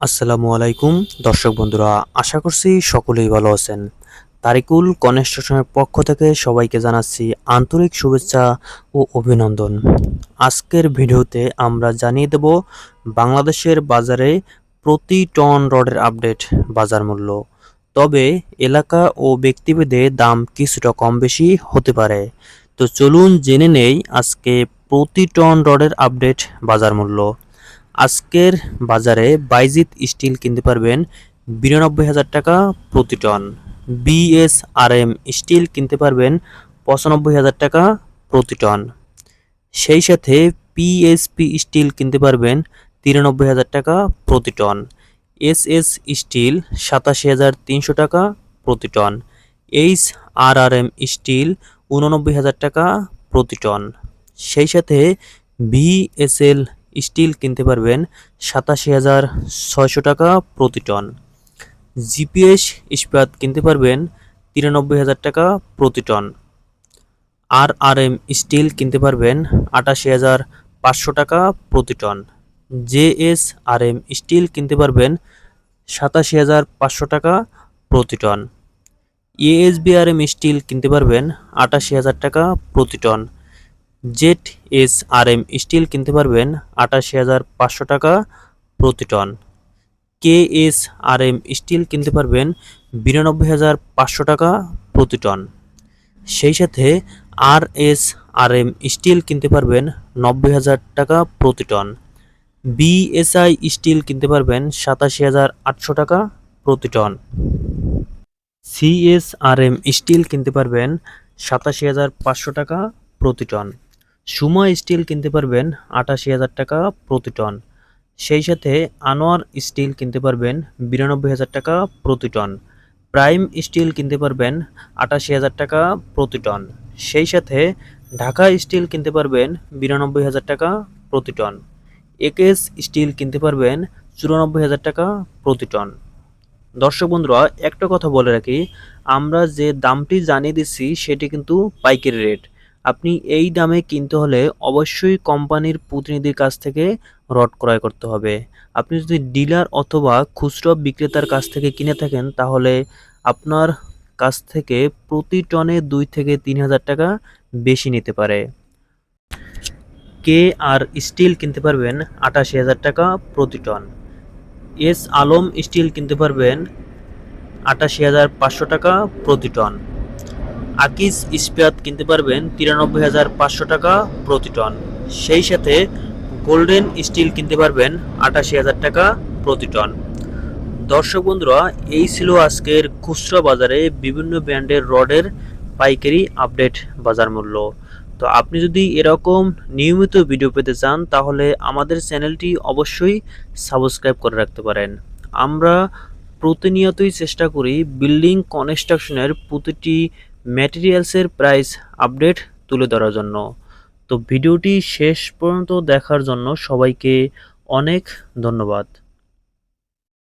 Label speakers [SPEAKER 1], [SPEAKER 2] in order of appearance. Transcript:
[SPEAKER 1] আসসালামু আলাইকুম, দর্শক বন্ধুরা, আশা করছি সকলেই ভালো আছেন। তারিকুল কনস্ট্রাকশনের পক্ষ থেকে সবাইকে জানাচ্ছি আন্তরিক শুভেচ্ছা ও অভিনন্দন। আজকের ভিডিওতে আমরা জানিয়ে দেব বাংলাদেশের বাজারে প্রতি টন রডের আপডেট বাজার মূল্য। তবে এলাকা ও ব্যক্তিভেদে দাম কিছুটা কম বেশি হতে পারে। তো চলুন জেনে নেই আজকে প্রতি টন রডের আপডেট বাজার মূল্য। আজকের বাজারে বাইজিত স্টিল কিনতে পারবেন বিরানব্বই হাজার টাকা প্রতি টন। বিএসআরএম স্টিল কিনতে পারবেন পঁচানব্বই হাজার টাকা প্রতি টন। সেই সাথে পিএসপি স্টিল কিনতে পারবেন তিরানব্বই হাজার টাকা প্রতি টন। এস এস স্টিল সাতাশি হাজার তিনশো টাকা প্রতি ton. H R R M steel উননব্বই হাজার টাকা প্রতি টন। সেই সাথে ভিএসএল স্টিল কিনতে পারবেন সাতাশি হাজার ছয়শো টাকা প্রতি টন। জিপিএস ইস্পাত কিনতে পারবেন তিরানব্বই হাজার টাকা প্রতি ton. R R M steel কিনতে পারবেন আটাশি হাজার পাঁচশো টাকা প্রতি ton. JS R M steel কিনতে পারবেন সাতাশি হাজার পাঁচশো টাকা প্রতি টন। এএসবিআরএম স্টিল কিনতে পারবেন আটাশি হাজার টাকা প্রতি ton. Z S R M steel কিনতে পারবেন আটাশি হাজার পাঁচশো টাকা প্রতি ton. K S R M steel কিনতে পারবেন বিরানব্বই হাজার পাঁচশো টাকা প্রতি টন। সেই সাথে R S R M steel কিনতে পারবেন নব্বই হাজার টাকা প্রতি টন। বিএসআই স্টিল কিনতে পারবেন সাতাশি হাজার আটশো টাকা প্রতি টন। সিএসআরএম স্টিল কিনতে পারবেন সাতাশি হাজার পাঁচশো টাকা প্রতি টন। সুমা স্টিল কিনতে পারবেন আটাশি হাজার টাকা প্রতি টন। সেই সাথে আনোয়ার স্টিল কিনতে পারবেন বিরানব্বই হাজার টাকা প্রতি টন। প্রাইম স্টিল কিনতে পারবেন আটাশি হাজার টাকা প্রতি টন। সেই সাথে ঢাকা স্টিল কিনতে পারবেন বিরানব্বই হাজার টাকা প্রতি টন। একেস স্টিল কিনতে পারবেন চুরানব্বই হাজার টাকা প্রতি টন। দর্শক বন্ধুরা, একটা কথা বলে রাখি, আমরা যে দামটি জানিয়ে দিচ্ছি, সেটি কিন্তু পাইকারি রেট। আপনি এই দামে কিনতে হলে অবশ্যই কোম্পানির প্রতিনিধির কাছ থেকে রড ক্রয় করতে হবে। আপনি যদি ডিলার অথবা খুচরো বিক্রেতার কাছ থেকে কিনে থাকেন, তাহলে আপনার কাছ থেকে প্রতি টনে দুই থেকে তিন হাজার টাকা বেশি নিতে পারে। কে আর স্টিল কিনতে পারবেন আটাশি হাজার টাকা প্রতি টন। এস আলম স্টিল কিনতে পারবেন আটাশি হাজার পাঁচশো টাকা প্রতি টন। আকিস ইস্পাত কিনতে পারবেন তিরানব্বই হাজার পাঁচশো টাকা প্রতি টন। সেই সাথে গোল্ডেন স্টিল কিনতে পারবেন আটাশি হাজার টাকা প্রতি টন। দর্শক বন্ধুরা, এই ছিল আজকের খুচরা বাজারে বিভিন্ন ব্র্যান্ডের রডের পাইকারি আপডেট বাজার মূল্য। তো আপনি যদি এরকম নিয়মিত ভিডিও পেতে চান, তাহলে আমাদের চ্যানেলটি অবশ্যই সাবস্ক্রাইব করে রাখতে পারেন। আমরা প্রতিনিয়তই চেষ্টা করি বিল্ডিং কনস্ট্রাকশনের প্রতিটি ম্যাটেরিয়ালসের প্রাইস আপডেট তুলে ধরার জন্য। তো ভিডিওটি শেষ পর্যন্ত দেখার জন্য সবাইকে অনেক ধন্যবাদ।